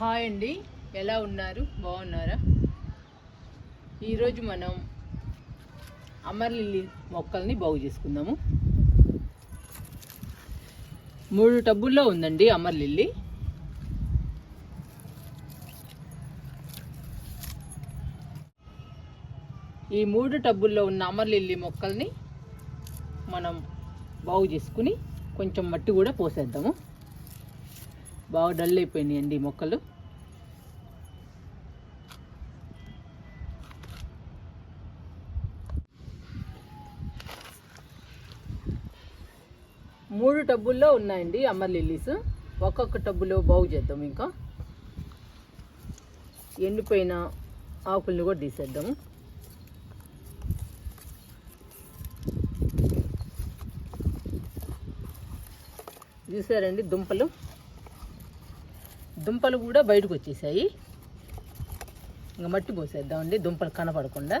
Hi అండి. ఎలా ఉన్నారు? బాగున్నారా? ఈరోజు మనం అమర్లిల్లి మొక్కల్ని బాగు చేసుకుందాము. మూడు టబ్బుల్లో ఉందండి అమర్లిల్లి ఈ మూడు టబ్బుల్లో ఉన్న అమర్లిల్లి మొక్కల్ని మనం బాగు చేసుకుని కొంచెం మట్టి కూడా పోసేద్దాము. బాగా డల్ అయిపోయినాయండి మొక్కలు. మూడు టబ్బుల్లో ఉన్నాయండి అమ్మర్ లిల్లీస్ ఒక్కొక్క టబ్బులో బాగు చేద్దాం ఇంకా. ఎండిపోయిన ఆకులను కూడా తీసేద్దాము చూసారండి దుంపలు? దుంపలు కూడా బయటకు వచ్చేసాయి. ఇంకా మట్టి పోసేద్దామండి దుంపలు కనపడకుండా.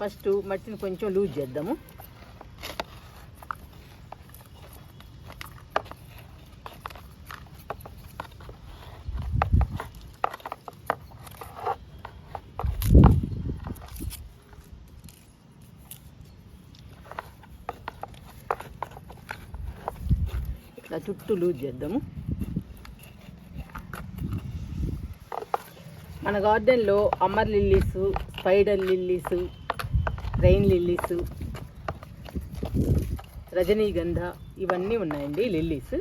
ఫస్ట్ మట్టిని కొంచెం లూజ్ చేద్దాము. చుట్టూ లూజ్ చేద్దాము. మన గార్డెన్లో Amar lilies spider lilies rain lilies rajnigandha ఇవన్నీ ఉన్నాయండి లిల్లీస్.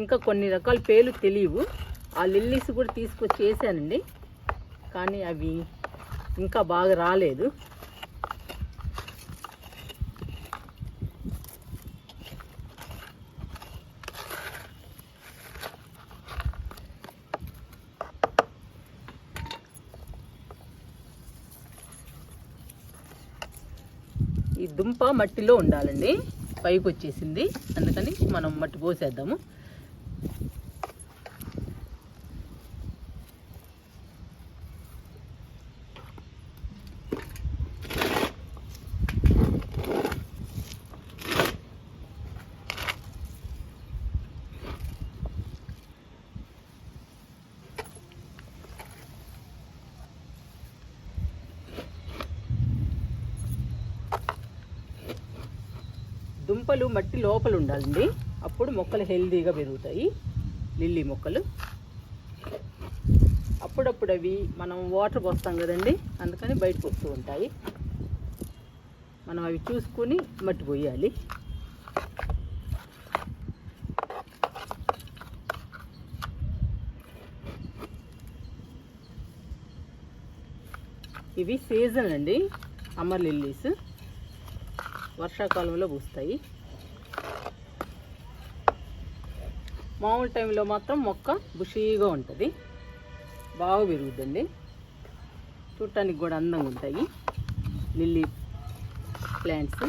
ఇంకా కొన్ని రకాల పేర్లు తెలియవు. ఆ లిల్లీస్ కూడా తీసుకొచ్చి వేసానండి. కానీ అవి ఇంకా బాగా రాలేదు ఈ దుంప మట్టిలో ఉండాలండి. పైకి వచ్చేసింది అందుకని మనం మట్టి పోసేద్దాము. దుంపలు మట్టి లోపల ఉండాలండి అప్పుడు మొక్కలు హెల్దీగా పెరుగుతాయి. లిల్లీ మొక్కలు. అప్పుడప్పుడు అవి మనం వాటర్ పోస్తాం కదండి. అందుకని బయటకు వస్తూ ఉంటాయి. మనం అవి చూసుకొని మట్టి పోయాలి. ఇవి సీజన్ అండి. అమర్ లిల్లీస్. వర్షాకాలంలో పూస్తాయి. మామూలు టైంలో మాత్రం మొక్క బుషీగా ఉంటుంది. బాగా పెరుగుద్దండి. చూడటానికి కూడా అందంగా ఉంటాయి. Lily plants.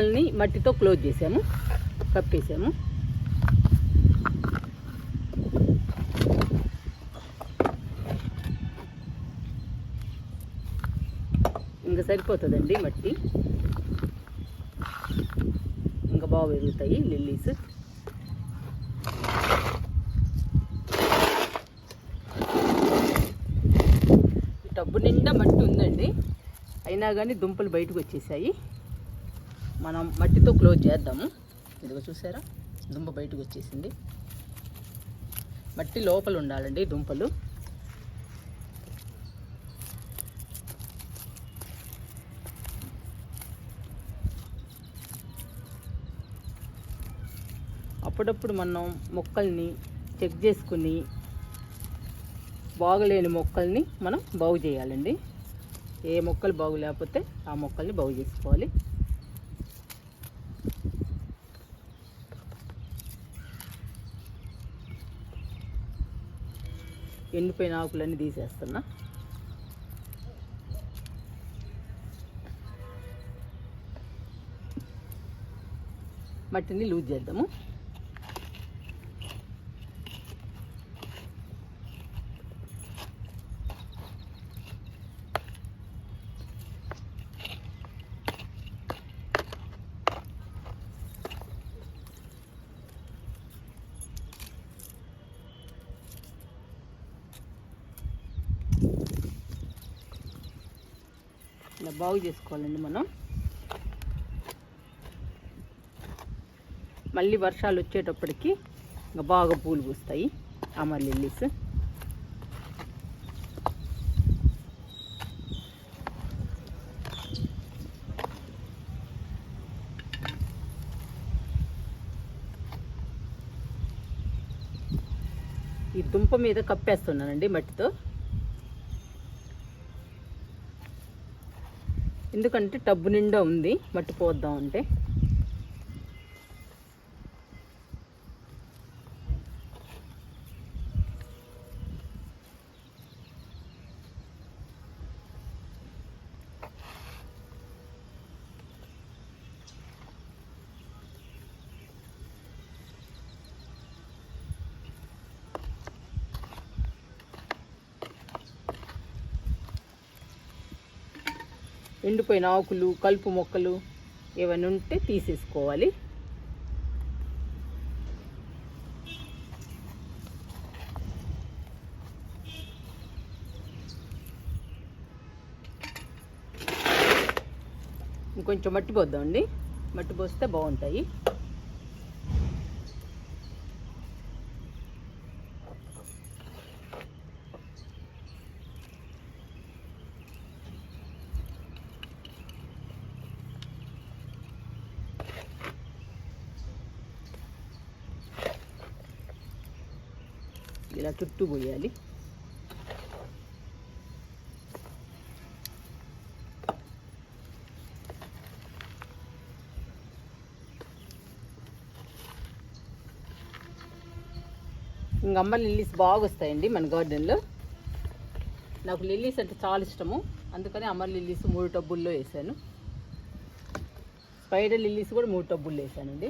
లోపలని మట్టితో క్లోజ్ చేసాము. కప్పేసాము. ఇంకా సరిపోతుందండి మట్టి. ఇంకా బాగా పెరుగుతాయి లిల్లీస్. టబ్బు నిండా మట్టి ఉందండి. అయినా కానీ దుంపలు బయటకు వచ్చేసాయి. మనం మట్టితో క్లోజ్ చేద్దాము. ఇదిగో చూసారా? దుంప బయటకు వచ్చేసింది. మట్టి లోపల ఉండాలండి దుంపలు. అప్పుడప్పుడు మనం మొక్కల్ని చెక్ చేసుకుని బాగలేని మొక్కల్ని మనం బాగు చేయాలండి. ఏ మొక్కలు బాగు లేకపోతే ఆ మొక్కల్ని బాగు చేసుకోవాలి. ఎండిపోయిన ఆకులన్నీ తీసేస్తున్నా. మట్టిని లూజ్ చేద్దాము. ఇలా బాగు చేసుకోవాలండి మనం. మళ్ళీ వర్షాలు వచ్చేటప్పటికి ఇంకా బాగా పూలు పూస్తాయి అమర్ లిల్లీస్ ఈ దుంప మీద కప్పేస్తున్నానండి మట్టితో. ఎందుకంటే టబ్బు నిండా ఉంది మట్టి పోద్దాం అంటే. ఎండిపోయిన ఆకులు కలుపు మొక్కలు ఏమైనా ఉంటే తీసేసుకోవాలి. ఇంకొంచెం మట్టి పోద్దామండి. మట్టి పోస్తే బాగుంటాయి. చుట్టూ పోయాలి ఇంక అమ్మ లిల్లీస్ బాగా వస్తాయండి మన గార్డెన్లో నాకు లిల్లీస్ అంటే చాలా ఇష్టము అందుకని అమర్ లిల్లీస్ మూడు టబ్బుల్లో వేసాను స్పైడర్ లిల్లీస్ కూడా మూడు టబ్బుల్లో వేసానండి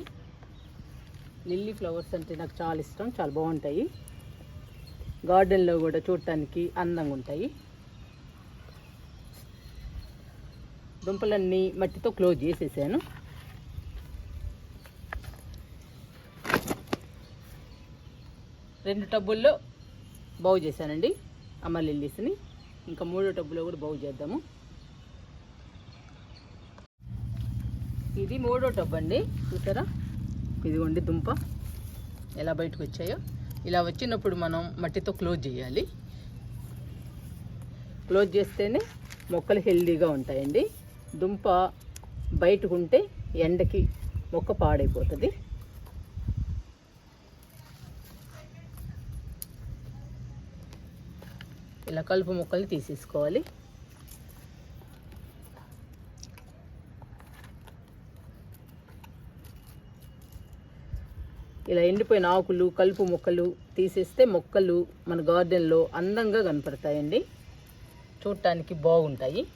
లిల్లీ ఫ్లవర్స్ అంటే నాకు చాలా ఇష్టం చాలా బాగుంటాయి గార్డెన్లో కూడా చూడటానికి అందంగా ఉంటాయి. దుంపలన్నీ మట్టితో క్లోజ్ చేసేసాను. రెండు టబ్బుల్లో బాగు చేశానండి అమ్మ లిల్లీస్ని. ఇంకా మూడో టబ్బులో కూడా బాగు చేద్దాము. ఇది మూడో టబ్బు అండి చూసారా? ఇదిగోండి దుంప. ఎలా బయటకు వచ్చాయో ఇలా వచ్చినప్పుడు మనం మట్టితో క్లోజ్ చేయాలి. క్లోజ్ చేస్తేనే మొక్కలు హెల్దీగా ఉంటాయండి. దుంప బయటకు ఉంటే ఎండకి మొక్క పాడైపోతుంది. ఇలా కలుపు మొక్కల్ని తీసేసుకోవాలి. ఇలా ఎండిపోయిన ఆకులు కలుపు మొక్కలు తీసేస్తే మొక్కలు మన గార్డెన్లో అందంగా కనపడతాయండి. చూడటానికి బాగుంటాయి.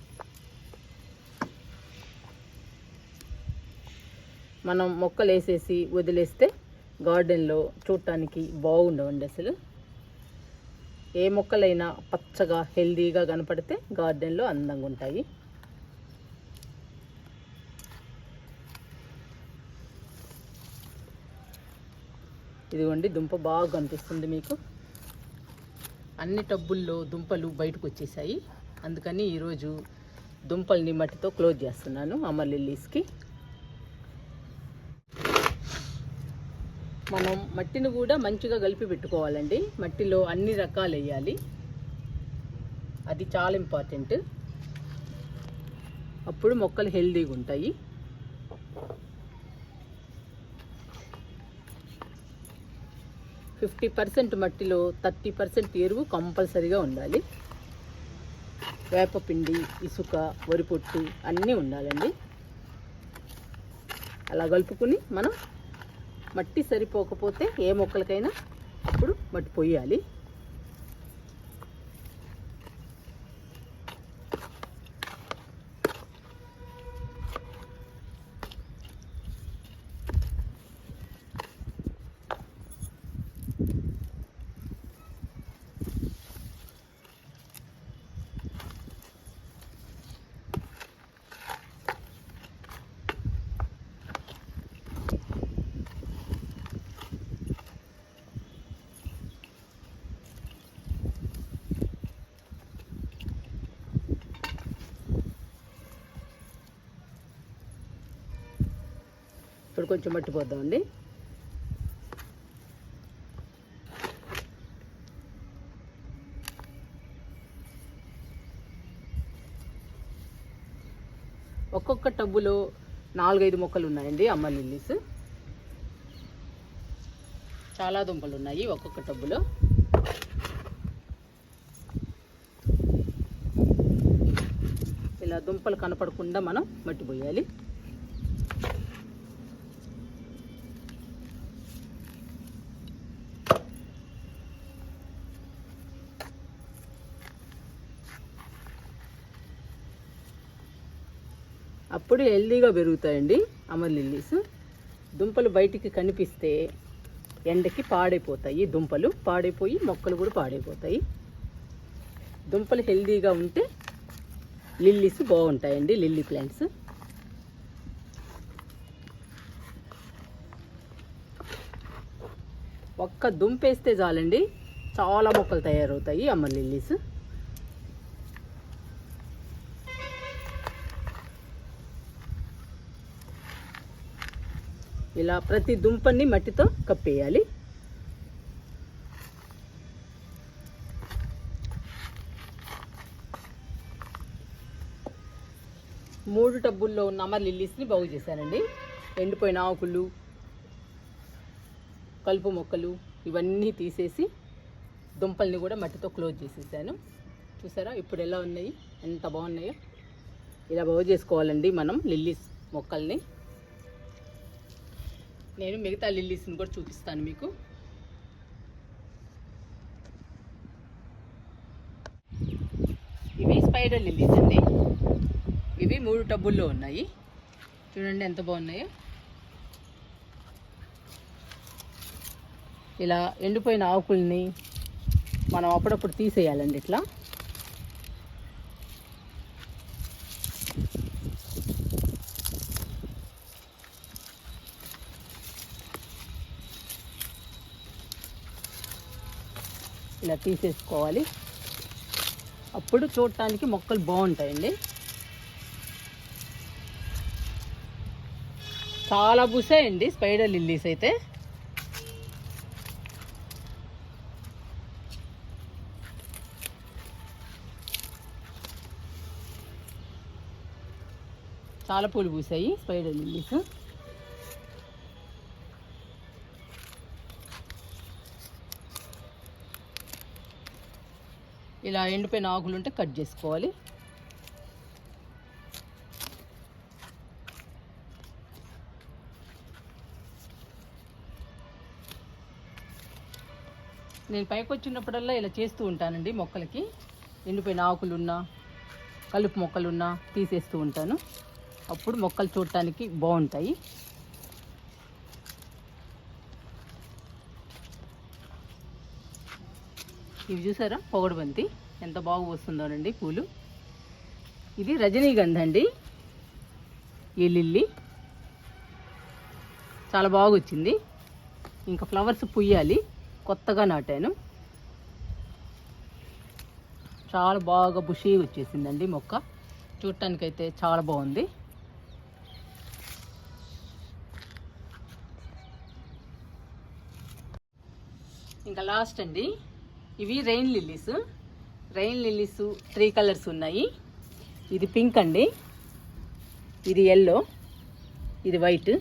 మనం మొక్కలు వేసేసి వదిలేస్తే గార్డెన్లో చూడటానికి బాగుండవండి అసలు. ఏ మొక్కలైనా పచ్చగా హెల్దీగా కనపడితే గార్డెన్లో అందంగా ఉంటాయి. ఇదిగోండి దుంప బాగా కనిపిస్తుంది మీకు. అన్ని టబ్బుల్లో దుంపలు బయటకు వచ్చేసాయి. అందుకని ఈరోజు దుంపల్ని మట్టితో క్లోజ్ చేస్తున్నాను అమర్ లిల్లీస్కి. మనం మట్టిని కూడా మంచిగా కలిపి పెట్టుకోవాలండి. మట్టిలో అన్ని రకాలు వేయాలి. అది చాలా ఇంపార్టెంట్. అప్పుడు మొక్కలు హెల్దీగా ఉంటాయి. ఫిఫ్టీ పర్సెంట్ మట్టిలో థర్టీ పర్సెంట్ ఎరువు కంపల్సరీగా ఉండాలి. వేపపిండి ఇసుక వరిపొట్టు అన్నీ ఉండాలండి. అలా కలుపుకుని మనం మట్టి సరిపోకపోతే ఏ మొక్కలకైనా అప్పుడు మట్టి పొయ్యాలి ఇప్పుడు కొంచెం మట్టి పోద్దామండి. ఒక్కొక్క టబ్బులో నాలుగైదు మొక్కలు ఉన్నాయండి అమ్మ లిల్లీస్. చాలా దుంపలు ఉన్నాయి ఒక్కొక్క టబ్బులో. ఇలా దుంపలు కనపడకుండా మనం మట్టి పోయాలి. అప్పుడు హెల్దీగా పెరుగుతాయండి అమర్ లిల్లీస్. దుంపలు బయటికి కనిపిస్తే ఎండకి పాడైపోతాయి. దుంపలు పాడైపోయి మొక్కలు కూడా పాడైపోతాయి. దుంపలు హెల్దీగా ఉంటే లిల్లీస్ బాగుంటాయండి లిల్లీ ప్లాంట్స్. ఒక్క దుంపేస్తే చాలండి చాలా మొక్కలు తయారవుతాయి అమ్మ లిల్లీస్. ఇలా ప్రతి దుంపని మట్టితో కప్పేయాలి. మూడు టబ్బుల్లో ఉన్న అమర్ లిల్లీస్ని బాగు చేశానండి. ఎండిపోయిన ఆకులు కలుపు మొక్కలు ఇవన్నీ తీసేసి దుంపల్ని కూడా మట్టితో క్లోజ్ చేసేసాను. చూసారా? ఇప్పుడు ఎలా ఉన్నాయి? ఎంత బాగున్నాయో? ఇలా బాగు చేసుకోవాలండి మనం లిల్లీస్ మొక్కల్ని. నేను మిగతా లిల్లీస్ని కూడా చూపిస్తాను మీకు. ఇవి స్పైడర్ లిల్లీస్ అండి. ఇవి మూడు టబ్బుల్లో ఉన్నాయి. చూడండి ఎంత బాగున్నాయో. ఇలా ఎండిపోయిన ఆకుల్ని మనం అప్పుడప్పుడు తీసేయాలండి ఇట్లా. ఇలా తీసేసుకోవాలి. అప్పుడు చూడటానికి మొక్కలు బాగుంటాయండి. చాలా బుసాయండి స్పైడర్ లిల్లీస్ అయితే. చాలా పూలు పూసాయి స్పైడర్ లిల్లీస్. ఇలా ఎండిపోయిన ఆకులు ఉంటే కట్ చేసుకోవాలి. నేను పైకి వచ్చినప్పుడల్లా ఇలా చేస్తూ ఉంటానండి మొక్కలకి. ఎండిపోయిన ఆకులున్నా కలుపు మొక్కలున్నా తీసేస్తూ ఉంటాను. అప్పుడు మొక్కలు చూడటానికి బాగుంటాయి. ఇవి చూసారా? పొగడుబంతి. ఎంత బాగా వస్తుందోనండి పూలు. ఇది రజనీగంధ అండి. ఈ లిల్లీ. చాలా బాగా వచ్చింది. ఇంకా ఫ్లవర్స్ పుయ్యాలి. కొత్తగా నాటాను. చాలా బాగా బుషీగా వచ్చేసిందండి మొక్క. చూడటానికైతే చాలా బాగుంది. ఇంకా లాస్ట్ అండి. ఇవి rain lilies. Rain lilies three colours ఉన్నాయి. ఇది పింక్ అండి. ఇది ఎల్లో ఇది వైట్.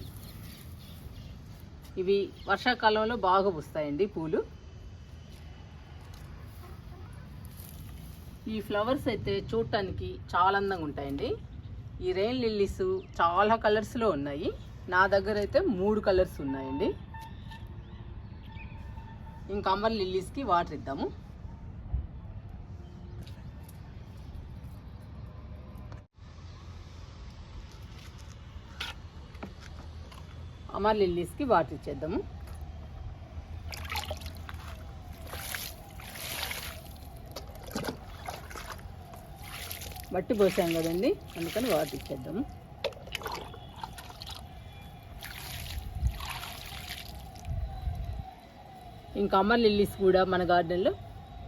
ఇవి వర్షాకాలంలో బాగా పూస్తాయండి పూలు. ఈ ఫ్లవర్స్ అయితే చూడటానికి చాలా అందంగా ఉంటాయండి. ఈ రెయిన్ లిల్లీస్ చాలా కలర్స్లో ఉన్నాయి. నా దగ్గర అయితే మూడు కలర్స్ ఉన్నాయండి. ఇంకా అమర్ లిల్లీస్కి వాటర్ ఇద్దాము. అమర్ లిల్లీస్కి వాటర్ ఇచ్చేద్దాము. మట్టి పోసాం కదండి అందుకని వాటర్ ఇచ్చేద్దాము. ఇంకా అమర్ లిల్లీస్ కూడా మన గార్డెన్లో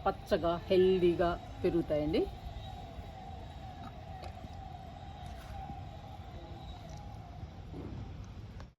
పచ్చగా హెల్దీగా పెరుగుతాయండి.